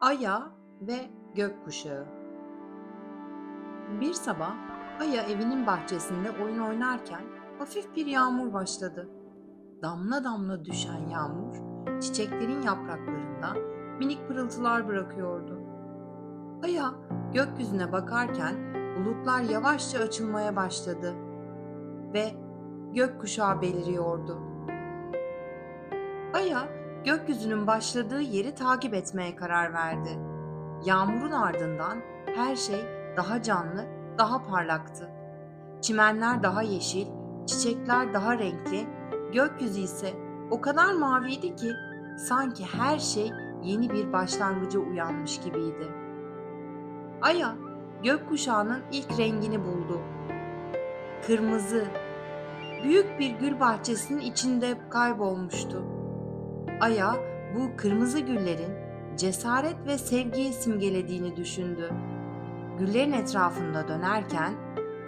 Aya ve gökkuşağı. Bir sabah Aya evinin bahçesinde oyun oynarken hafif bir yağmur başladı. Damla damla düşen yağmur çiçeklerin yapraklarında minik pırıltılar bırakıyordu. Aya gökyüzüne bakarken bulutlar yavaşça açılmaya başladı ve gökkuşağı beliriyordu. Aya gökyüzünün başladığı yeri takip etmeye karar verdi. Yağmurun ardından her şey daha canlı, daha parlaktı. Çimenler daha yeşil, çiçekler daha renkli, gökyüzü ise o kadar maviydi ki sanki her şey yeni bir başlangıca uyanmış gibiydi. Aya gökkuşağının ilk rengini buldu. Kırmızı. Büyük bir gül bahçesinin içinde kaybolmuştu. Aya bu kırmızı güllerin cesaret ve sevgiyi simgelediğini düşündü. Güllerin etrafında dönerken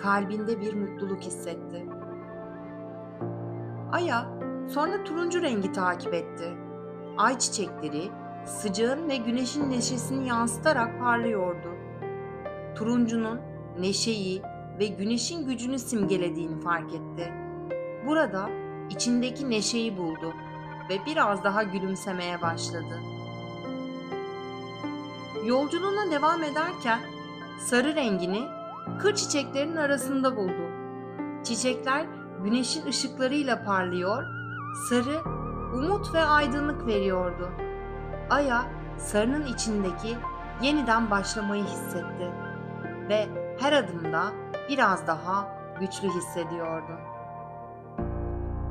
kalbinde bir mutluluk hissetti. Aya sonra turuncu rengi takip etti. Ay çiçekleri sıcağın ve güneşin neşesini yansıtarak parlıyordu. Turuncunun neşeyi ve güneşin gücünü simgelediğini fark etti. Burada içindeki neşeyi buldu ve biraz daha gülümsemeye başladı. Yolculuğuna devam ederken sarı rengini kır çiçeklerinin arasında buldu. Çiçekler güneşin ışıklarıyla parlıyor, sarı umut ve aydınlık veriyordu. Aya sarının içindeki yeniden başlamayı hissetti ve her adımda biraz daha güçlü hissediyordu.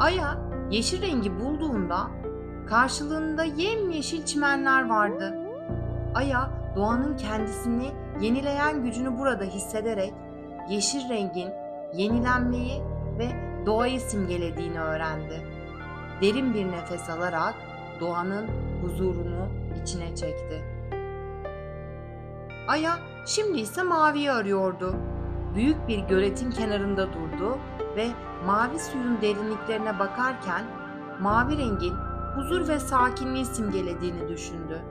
Aya yeşil rengi bulduğunda karşılığında yemyeşil çimenler vardı. Aya doğanın kendisini yenileyen gücünü burada hissederek yeşil rengin yenilenmeyi ve doğayı simgelediğini öğrendi. Derin bir nefes alarak doğanın huzurunu içine çekti. Aya şimdi ise maviyi arıyordu. Büyük bir göletin kenarında durdu ve mavi suyun derinliklerine bakarken mavi rengin huzur ve sakinliği simgelediğini düşündü.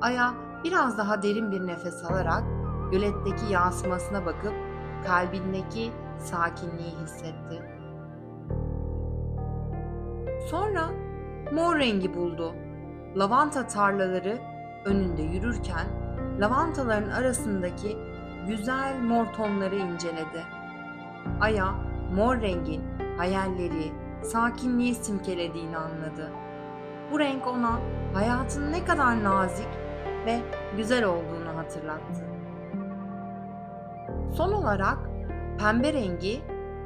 Aya biraz daha derin bir nefes alarak göletteki yansımasına bakıp kalbindeki sakinliği hissetti. Sonra mor rengi buldu. Lavanta tarlaları önünde yürürken lavantaların arasındaki güzel mor tonları inceledi. Aya mor rengin hayalleri, sakinliği simgelediğini anladı. Bu renk ona hayatın ne kadar nazik ve güzel olduğunu hatırlattı. Son olarak pembe rengi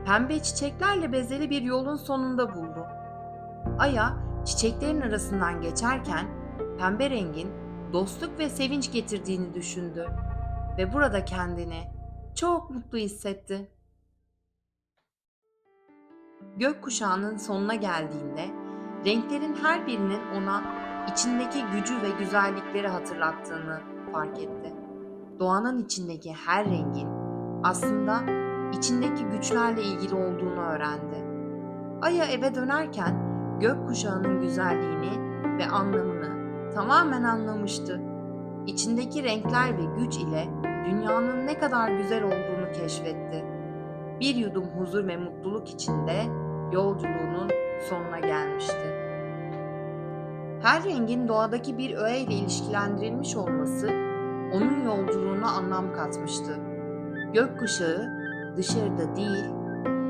pembe çiçeklerle bezeli bir yolun sonunda buldu. Aya çiçeklerin arasından geçerken pembe rengin dostluk ve sevinç getirdiğini düşündü ve burada kendini çok mutlu hissetti. Gökkuşağının sonuna geldiğinde renklerin her birinin ona içindeki gücü ve güzellikleri hatırlattığını fark etti. Doğanın içindeki her rengin aslında içindeki güçlerle ilgili olduğunu öğrendi. Aya eve dönerken gökkuşağının güzelliğini ve anlamını tamamen anlamıştı. İçindeki renkler ve güç ile dünyanın ne kadar güzel olduğunu keşfetti. Bir yudum huzur ve mutluluk içinde yolculuğunun sonuna gelmişti. Her rengin doğadaki bir öğe ile ilişkilendirilmiş olması onun yolculuğuna anlam katmıştı. Gökkuşağı dışarıda değil,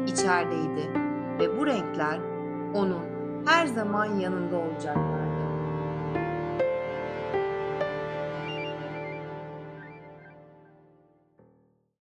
içerideydi ve bu renkler onun her zaman yanında olacaklardı.